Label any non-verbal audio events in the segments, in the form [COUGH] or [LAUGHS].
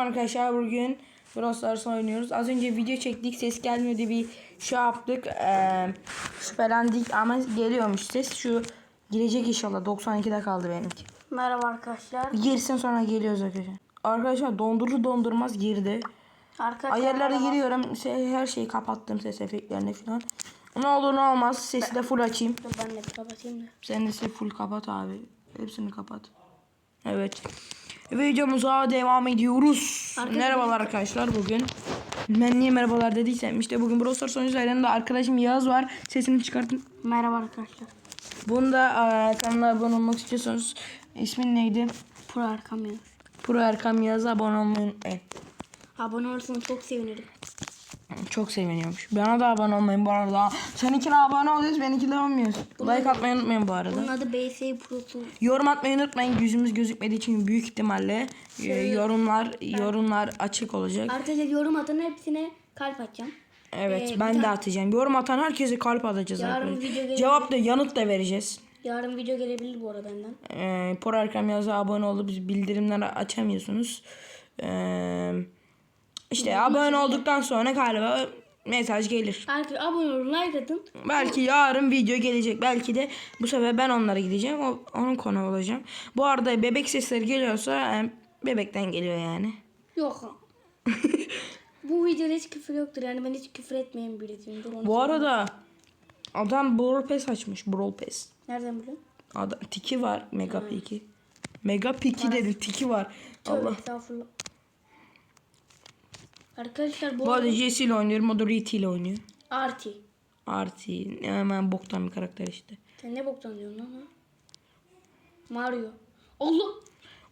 Arkadaşlar bugün Brawl Stars oynuyoruz. Az önce video çektik. Ses gelmedi bir şey yaptık. Ee, şüphelendik ama geliyormuş ses. Şu girecek inşallah. 92'de kaldı benimki. Merhaba arkadaşlar. Girsin sonra geliyoruz arkadaşlar. Arkadaşlar dondurucu dondurmaz girdi. Arkadaşlar Ayarlara merhaba. giriyorum. Se- Her şeyi kapattım ses efektlerini falan. Ne olur ne olmaz. Sesi de full açayım. Ben de kapatayım da. Sen de sesi full kapat abi. Hepsini kapat. Evet. Videomuza devam ediyoruz. Arkadaşlar- Merhabalar arkadaşlar bugün. Ben niye merhabalar dediysem işte bugün Brawl Stars oyuncusu yanında arkadaşım Yağız var. Sesini çıkartın. Merhaba arkadaşlar. Bunda eee, kanala abone olmak istiyorsanız ismin neydi? Pro arkam yanır. Pro Erkam Yağız'a abone olmayı unutmayın. Abone olursanız çok sevinirim. Çok seviniyormuş. Bana da abone olmayın bu arada. Seninkine abone oluyoruz benimkine olmuyoruz. Like atmayı unutmayın bu arada. Bunun adı BS Pro'su. Yorum atmayı unutmayın. Yüzümüz gözükmediği için büyük ihtimalle e, yorumlar yorumlar açık olacak. Arkadaşlar yorum atan hepsine kalp atacağım. Evet Ee, ben de tane- atacağım. Yorum atan herkese kalp atacağız Yarın arkadaşlar. Cevap da yanıt da vereceğiz. Yarın video gelebilir bu arada benden. Ee, Por Erkam Yaz'a abone olup bildirimleri açamıyorsunuz. Ee, işte abone olduktan sonra galiba mesaj gelir. Arkadaşlar abone olun like atın. Belki yarın video gelecek. Belki de bu sefer ben onlara gideceğim. O, onun konu olacağım. Bu arada bebek sesleri geliyorsa e, bebekten geliyor yani. Yok. [LAUGHS] bu videoda hiç küfür yoktur yani ben hiç küfür etmeyen birisiyim. Bu arada adam Brawl Pass açmış. Brawl Pass. Nereden biliyorsun? Adam, tiki var. Mega Piki. Mega Piki dedi. Tiki var. Tövbe Allah. estağfurullah. Arkadaşlar bu Bu arada Jesse ile oynuyorum. O da Riti ile oynuyor. Arti. Arti. Hemen boktan bir karakter işte. Sen ne boktan diyorsun lan ha? Mario. Allah.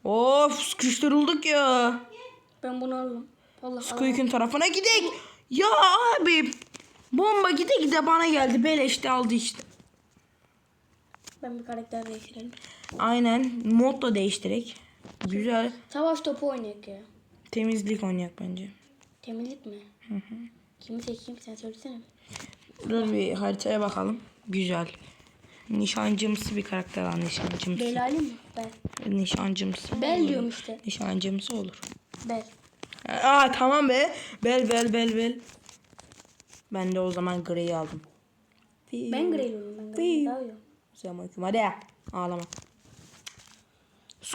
Of sıkıştırıldık ya. Ben bunu aldım. Allah. Squeak'in tarafına gidek. Ya abi. Bomba gide gide bana geldi. Beleşte aldı işte. Ben bir karakter değiştirelim. Aynen. Mod da değiştirek. Güzel. Savaş topu oynayak ya. Temizlik oynayak bence. Temizlik mi? Hı hı. Kimi seçeyim sen söylesene. Dur bir haritaya bakalım. Güzel. Nişancımsı bir karakter var nişancımsı. Belali mi? Bel. Nişancımsı. Bel diyorum işte. Nişancımsı olur. Bel. Aa tamam be. Bel bel bel bel. Ben de o zaman Grey'i aldım. Ben Grey'li olayım. Ben Grey'li daha iyi. Selamünaleyküm. Hadi ya. Ağlama.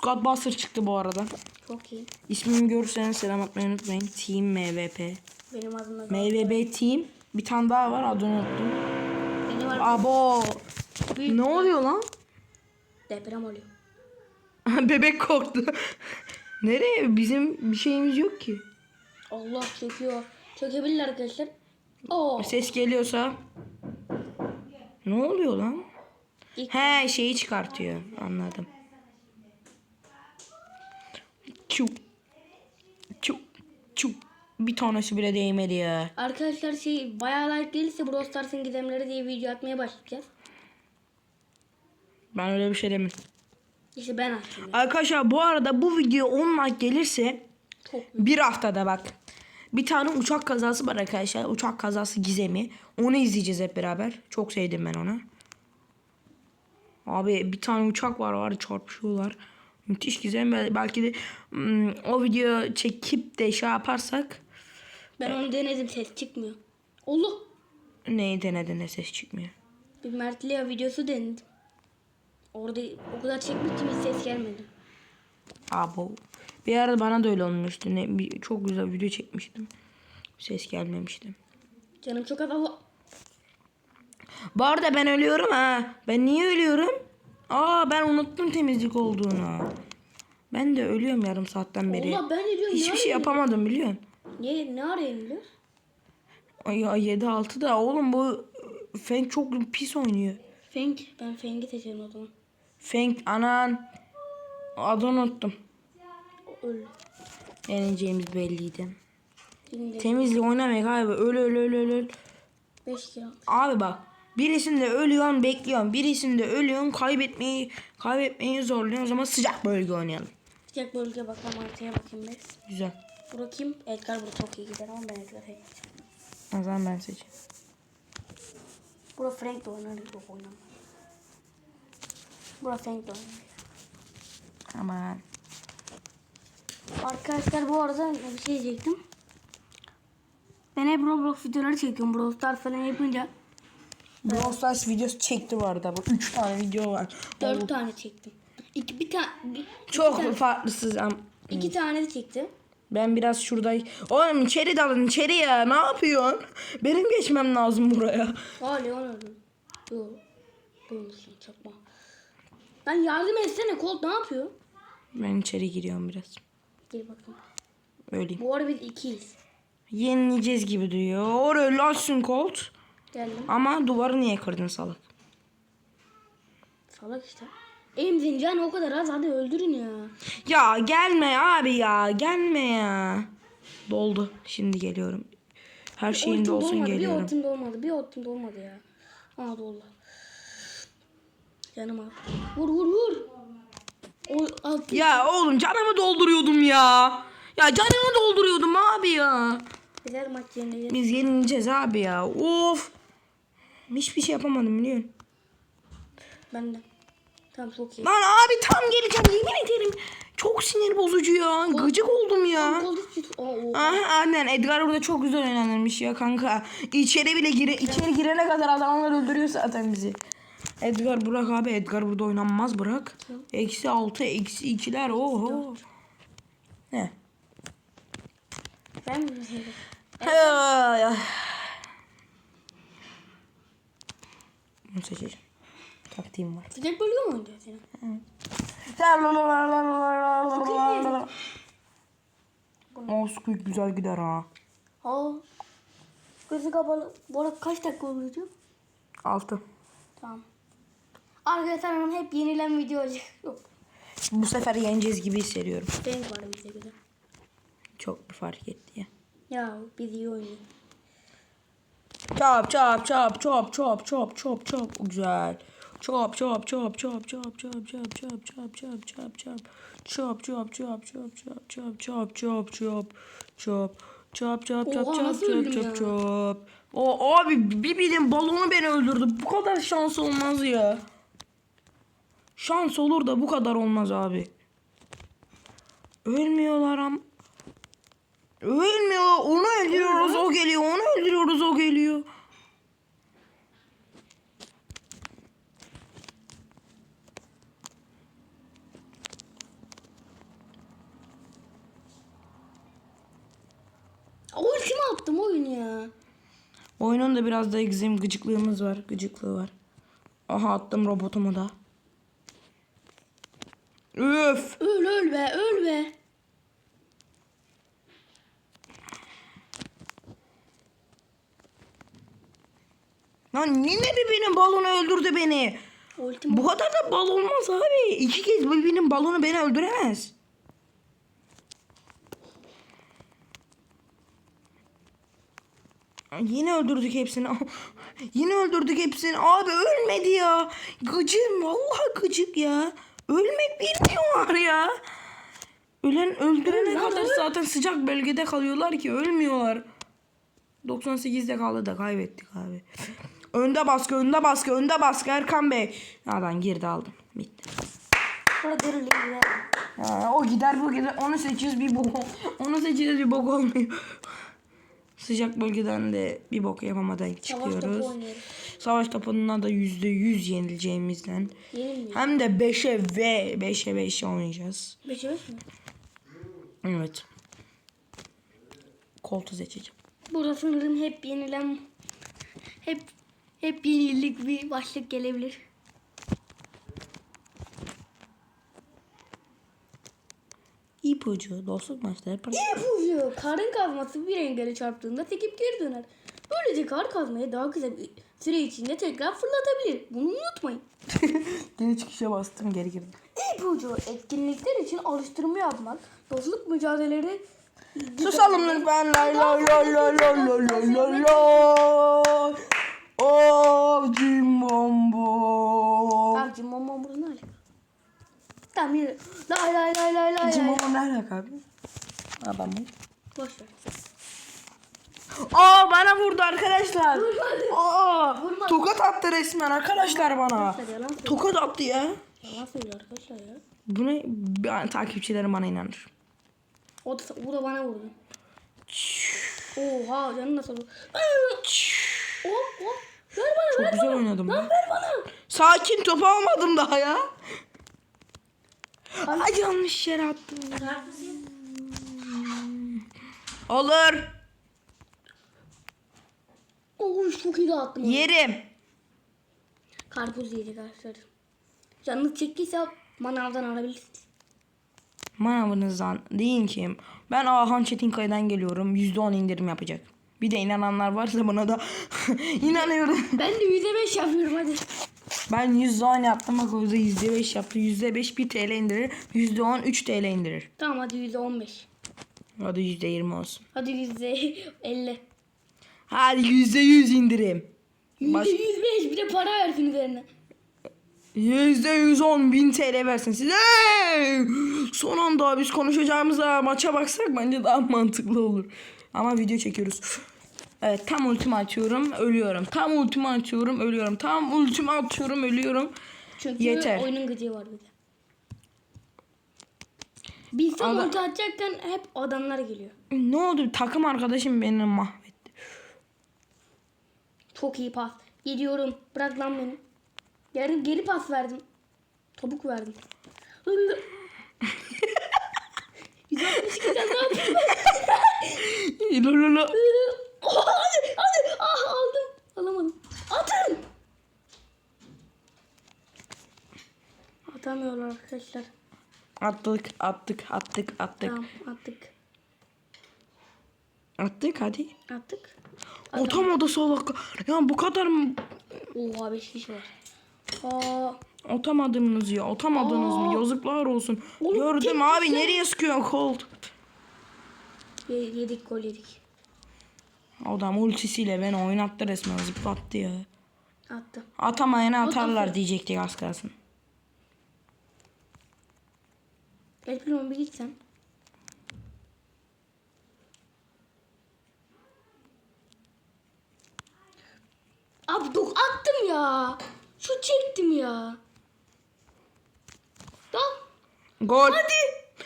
Scott Buster çıktı bu arada. Çok iyi. İsmimi görürseniz selam atmayı unutmayın. Team MVP. Benim adım da MVB Team. Bir tane daha var adını unuttum. Benim adım Abo. büyük Ne oluyor lan? deprem oluyor. [LAUGHS] Bebek korktu. [LAUGHS] Nereye? Bizim bir şeyimiz yok ki. Allah çekiyor. Çekebilirler arkadaşlar. Oo. Ses geliyorsa. Ne oluyor lan? İlk He şeyi çıkartıyor. Anladım. Bir tanesi bile değmedi ya. Arkadaşlar şey bayağı like gelirse Brawl Stars'ın gizemleri diye video atmaya başlayacağız. Ben öyle bir şey demedim. İşte ben attım. Arkadaşlar bu arada bu video 10 like gelirse Çok bir haftada bak. Bir tane uçak kazası var arkadaşlar. Uçak kazası gizemi. Onu izleyeceğiz hep beraber. Çok sevdim ben onu. Abi bir tane uçak var var çarpışıyorlar. Müthiş gizem. Bel- Belki de hmm, o video çekip de şey yaparsak Ben onu denedim ses çıkmıyor. Allah. neyi denedin ne ses çıkmıyor. Bir Mert Lea videosu denedim. Orada o kadar çekmiştim hiç ses gelmedi. Abo. Bir ara bana da öyle olmuştu. Ne, bir, çok güzel video çekmiştim. Ses gelmemişti. Canım çok az Allah. Bu arada ben ölüyorum ha. Ben niye ölüyorum? Aa ben unuttum temizlik olduğunu. Ben de ölüyorum yarım saatten beri. Allah ben de diyorum Hiçbir şey yapamadım biliyorsun. Ne, ne arayayım biliyor? Ay ya 7 6 da oğlum bu Feng çok pis oynuyor. Feng. Ben Feng'i seçerim o zaman. Feng anan adını unuttum. Öldü. Yeneceğimiz belliydi. Şimdi Temizlik oynamak abi öl öl öl öl öl. 5 kilo. Abi bak birisinde ölüyorsun bekliyorsun. Birisinde ölüyorsun kaybetmeyi kaybetmeyi zorluyorsun. O zaman sıcak bölge oynayalım. Sıcak bölge bakalım haritaya bakayım biz. Güzel. Bura kim? Edgar burada çok iyi gider ama ben Edgar seçeceğim. O zaman ben seçeyim. Bura Frank de oynar yok oynamaz. Bura Frank de oynar. Aman. Arkadaşlar bu arada bir şey diyecektim. Ben hep Roblox videoları çekiyorum. Brawl Stars falan yapınca Brawl Stars videosu çekti bu arada. Bu 3 tane video var. dört tane çektim. İki, bir tane Çok farklısız ama. iki tane de çektim. Ben biraz şurada... Oğlum içeri dalın içeri ya. Ne yapıyorsun? Benim geçmem lazım buraya. Leon öldü. Yo. Bulmuşsun çakma. Ben yardım etsene Colt ne yapıyor? Ben içeri giriyorum biraz. Gel bakayım. Öyleyim. Bu arada biz ikiyiz. Yenileceğiz gibi duruyor. Öyle açsın Colt. Geldim. Ama duvarı niye kırdın salak? Salak işte. Emzin canı o kadar az hadi öldürün ya. Ya gelme abi ya. Gelme ya. Doldu. Şimdi geliyorum. Her şeyin Ultim dolsun dolmadı, geliyorum. Bir ultim dolmadı. Bir ultim dolmadı ya. Aa doldu. Canım al. Vur vur vur. O alt. Ya oğlum canımı dolduruyordum ya. Ya canımı dolduruyordum abi ya. Güzel maç yerine Biz yenileceğiz abi ya. Of. Hiçbir şey yapamadım biliyorsun. Ben de. Tamam çok iyi. Lan abi tam geleceğim yemin ederim. Çok sinir bozucu ya. Gıcık oldum ya. O. Aha aynen Edgar burada çok güzel oynanırmış ya kanka. İçeri bile gire, içeri girene kadar adamlar öldürüyor zaten bizi. Edgar bırak abi Edgar burada oynanmaz bırak. Eksi altı eksi ikiler oho. Ne? Ben mi? Bunu seçeceğim. Taktiğim var. Sıcak bölüyor mu oynuyor seni? O Squid güzel gider ha. Aa. Gözü kapalı. Bu arada kaç dakika oluyor? Altı. Tamam. Arkadaşlar hanım hep yenilen video olacak. Yok. Bu sefer yeneceğiz gibi hissediyorum. Renk var bize güzel. Çok bir fark etti ya. Ya biz iyi oynuyoruz. Çop çop çop çop çop çop çop çop güzel. Çop çop çop çop çop çop çop çop çop çop çop çop. Çop çop çop çop çop çop çop çop çop çop. Çop çop çop çop çop çop çop. O abi bir bilin balonu beni öldürdü. Bu kadar şans olmaz ya. Şans olur da bu kadar olmaz abi. Ölmüyorlar am. Ölmüyor. Onu öldürüyoruz o geliyor. Onu öldürüyoruz o geliyor. Ultimi attım oyun ya. Oyunun da biraz da egzim gıcıklığımız var. Gıcıklığı var. Aha attım robotumu da. Üf. Öl öl be öl be. Lan yine birbirinin balonu öldürdü beni. Ultim Bu kadar da bal olmaz abi. İki kez birbirinin balonu beni öldüremez. Yine öldürdük hepsini. [LAUGHS] Yine öldürdük hepsini. Abi ölmedi ya. Gıcım vallahi gıcık ya. Ölmek bilmiyorlar ya. Ölen öldürene kadar zaten sıcak bölgede kalıyorlar ki ölmüyorlar. 98'de kaldı da kaybettik abi. Önde baskı, önde baskı, önde baskı Erkan Bey. Adam girdi aldım. Bitti. Ha, o gider bu gider. Onu seçiyoruz bir bok. [LAUGHS] Onu seçiyoruz bir bok olmuyor. Sıcak bölgeden de bir bok yapamadan Savaş çıkıyoruz. topu oynuyoruz. Savaş topundan da yüzde yüz yenileceğimizden. Yenilmiyor. Hem de 5'e ve 5'e 5'e oynayacağız. Beşe beş mi? Evet. Koltu seçeceğim. Burada sanırım hep yenilen hep hep yenilik bir başlık gelebilir. İpucu, dostluk maçları. para- İpucu. Karın kazması bir engele çarptığında tekip geri döner. Böylece kar kazmayı daha kısa bir süre içinde tekrar fırlatabilir. Bunu unutmayın. Geri çıkışa bastım geri girdim. İpucu etkinlikler için alıştırma yapmak, dostluk mücadeleleri Susalım lütfen. Lay lay lay lay lay lay lay lay. Oh cimbombo. Tamam cimbom burada ne alaka? Tamam yürü. Lay lay lay lay lay. lay. Cimbombo ne alaka abi? Ha ben bunu. Boş ver. Aa bana vurdu arkadaşlar. Aa Vurmadı. tokat attı resmen arkadaşlar bana. Tokat attı ya. Yalan söylüyor arkadaşlar ya. Bunu ben, takipçilerim bana inanır. O da, o da bana vurdu. Oha canım nasıl vurdu? Hop hop. Ver bana Çok ver güzel bana. oynadım Lan lan. ver bana. Sakin topu almadım daha ya. Ay. Yanlış yere attım. Olur. Oo çok iyi onu. Yerim. Karpuz yedik arkadaşlar. Canınız çektiyse manavdan alabilirsiniz. Manavınızdan deyin ki ben Ahan Çetinkaya'dan geliyorum. %10 indirim yapacak. Bir de inananlar varsa buna da [LAUGHS] inanıyorum. Ben de yüzde beş yapıyorum hadi. Ben %10 yaptım bak o da %5 yaptı. %5 1 TL indirir. %10 3 TL indirir. Tamam hadi yüzde on beş. Hadi %20 olsun. Hadi yüzde elli. Hadi %100 indirim. Baş- Yüzde yüz beş bir de para versin üzerine. %110 bin TL versin size. Son anda biz konuşacağımıza maça baksak bence daha mantıklı olur. Ama video çekiyoruz. Evet tam ultimi atıyorum ölüyorum. Tam ultimi atıyorum ölüyorum. Tam ultimi atıyorum ölüyorum. Çünkü Yeter. oyunun gıcığı var bir de. Bilsem Ama- ulti atacakken hep adamlar geliyor. Ne oldu takım arkadaşım beni mahvetti. Çok iyi pas. Gidiyorum. Bırak lan beni. Geri, geri pas verdim. Topuk verdim. Hırlı. 162 tane ben? Lololo. Oh, hadi hadi. Ah aldım. Alamadım. Atın. Atamıyorlar arkadaşlar. Attık attık attık attık. Tamam attık. Attık hadi. Attık. O tam o da salak. Ya bu kadar mı? Oha 5 kişi var. Aa, Atamadınız ya. Atamadınız mı? Aa. Yazıklar olsun. Oğlum, Gördüm abi nereye sıkıyorsun Colt? ye- yedik gol yedik. Adam ultisiyle beni oynattı resmen zıplattı ya. Attı. Atamayana atarlar diyecektik az kalsın. El Primo bir gitsen. Abi dok attım ya. Şu çektim ya. Tamam. Gol. Hadi.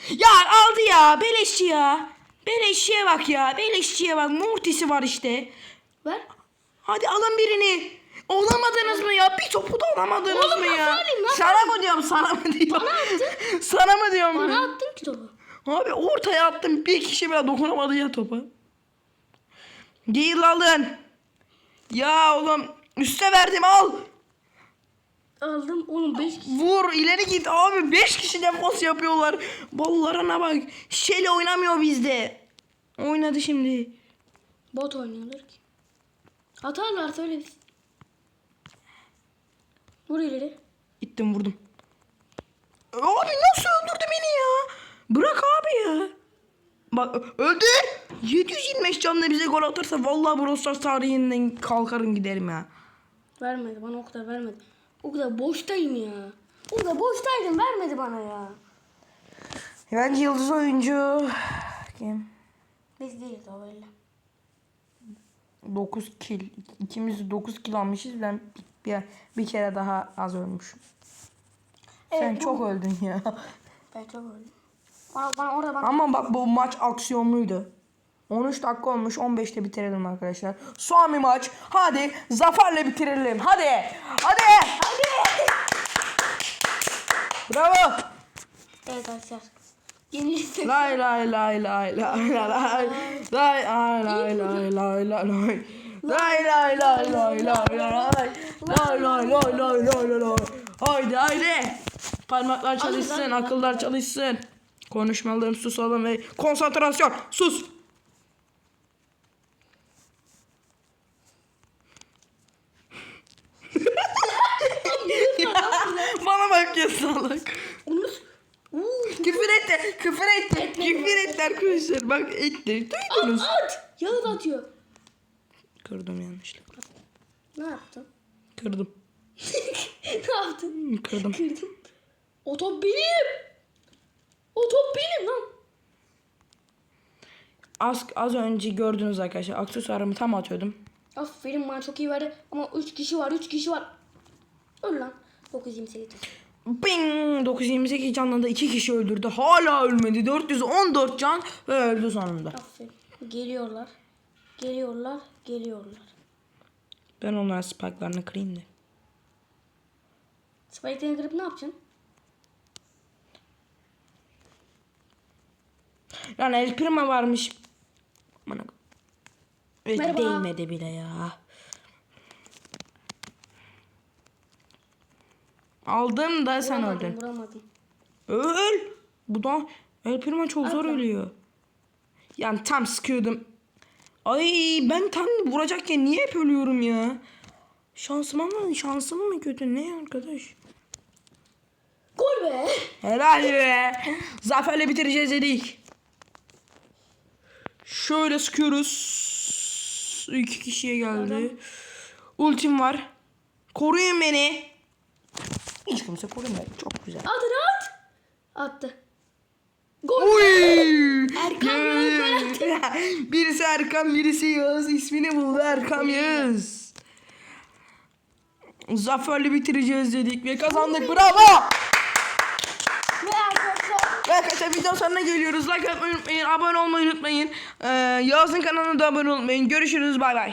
Ya aldı ya. Beleşçi ya. Beleşçiye bak ya. Beleşçiye bak. Mortisi var işte. Ver. Hadi alın birini. Olamadınız mı ya? Bir topu da alamadınız Oğlum mı ya? alayım? Sana mı diyorum sana mı diyorum? attın. [LAUGHS] sana mı diyorum? Bana ben? attın ki topu. Abi ortaya attım. Bir kişi bile dokunamadı ya topa. Değil alın. Ya oğlum üste verdim al. Aldım. Oğlum 5 kişi. Vur ileri git abi 5 kişi defans yapıyorlar. Ballarına bak. Şeli oynamıyor bizde. Oynadı şimdi. Bot oynuyorlar ki. Atarlar söyle biz. Vur ileri. Gittim vurdum. Abi nasıl öldürdü beni ya? Bırak abi ya. Bak öldü. 725 canla bize gol atarsa vallahi Brawl Stars tarihinden kalkarım giderim ya. Vermedi bana o kadar vermedi. O kadar boştayım ya. O kadar boştaydım vermedi bana ya. Bence yıldız oyuncu kim? Biz değiliz o öyle. 9 kill. İkimiz 9 kill almışız. Ben bir, bir, kere daha az ölmüşüm. Sen Evet, çok öldün ya. Ben çok öldüm. Bana, bana orada bana. Ama bak bu maç aksiyonluydu. 13 dakika olmuş 15'te bitirelim arkadaşlar. Son bir maç. Hadi zaferle bitirelim. Hadi. Hadi. Hadi. Bravo. Evet arkadaşlar. Yenilirsek. Lay lay lay lay lay lay lay. Lay lay lay lay lay lay lay. Lay lay lay lay lay lay lay. Lay lay lay lay lay lay lay. Haydi haydi. Parmaklar çalışsın, akıllar çalışsın. Konuşmalarım susalım ve konsantrasyon. Sus. Bana bak ya salak. Küfür etti, küfür etti, küfür etti arkadaşlar. Bak etti, duydunuz. At. Yağız atıyor. Kırdım yanlışlıkla. Ne yaptın? Kırdım. [LAUGHS] ne yaptın? Kırdım. Kırdım. O top benim. O top benim lan. Az, az önce gördünüz arkadaşlar. Aksesuarımı tam atıyordum. Aferin bana çok iyi verdi. Ama 3 kişi var 3 kişi var. Öl lan. 928. Bing! 928 canla da 2 kişi öldürdü. Hala ölmedi. 414 can ve öldü sonunda. Aferin. Geliyorlar. Geliyorlar. Geliyorlar. Ben onların spike'larını kırayım da. Spike'lerini kırıp ne yapacaksın? Lan El Primo varmış. Bana... Merhaba. değmedi bile ya. Aldım da sen Vuramadım, öldün. vuramadım. Öl. Bu da El Primo çok zor Atla. ölüyor. Yani tam sıkıyordum. Ay ben tam vuracakken niye hep ölüyorum ya? Şansım mı? Şansım mı kötü? Ne arkadaş? Gol be! Helal be. Zaferle bitireceğiz dedik. Şöyle sıkıyoruz. İki kişiye geldi. Ultim var. Koruyun beni. Hiç kimse korumuyor. Çok güzel. At hadi at! Attı. Gol! Uy! Erkan Yağız [LAUGHS] birisi Erkan, birisi Yağız. İsmini buldu Erkan Yağız. Zaferle bitireceğiz dedik ve kazandık. Bravo! Ve arkadaşlar Ve arkadaşlar video sonuna geliyoruz. Like atmayı unutmayın. Abone olmayı unutmayın. Ee, Yağız'ın kanalına da abone olmayı unutmayın. Görüşürüz. Bay bay.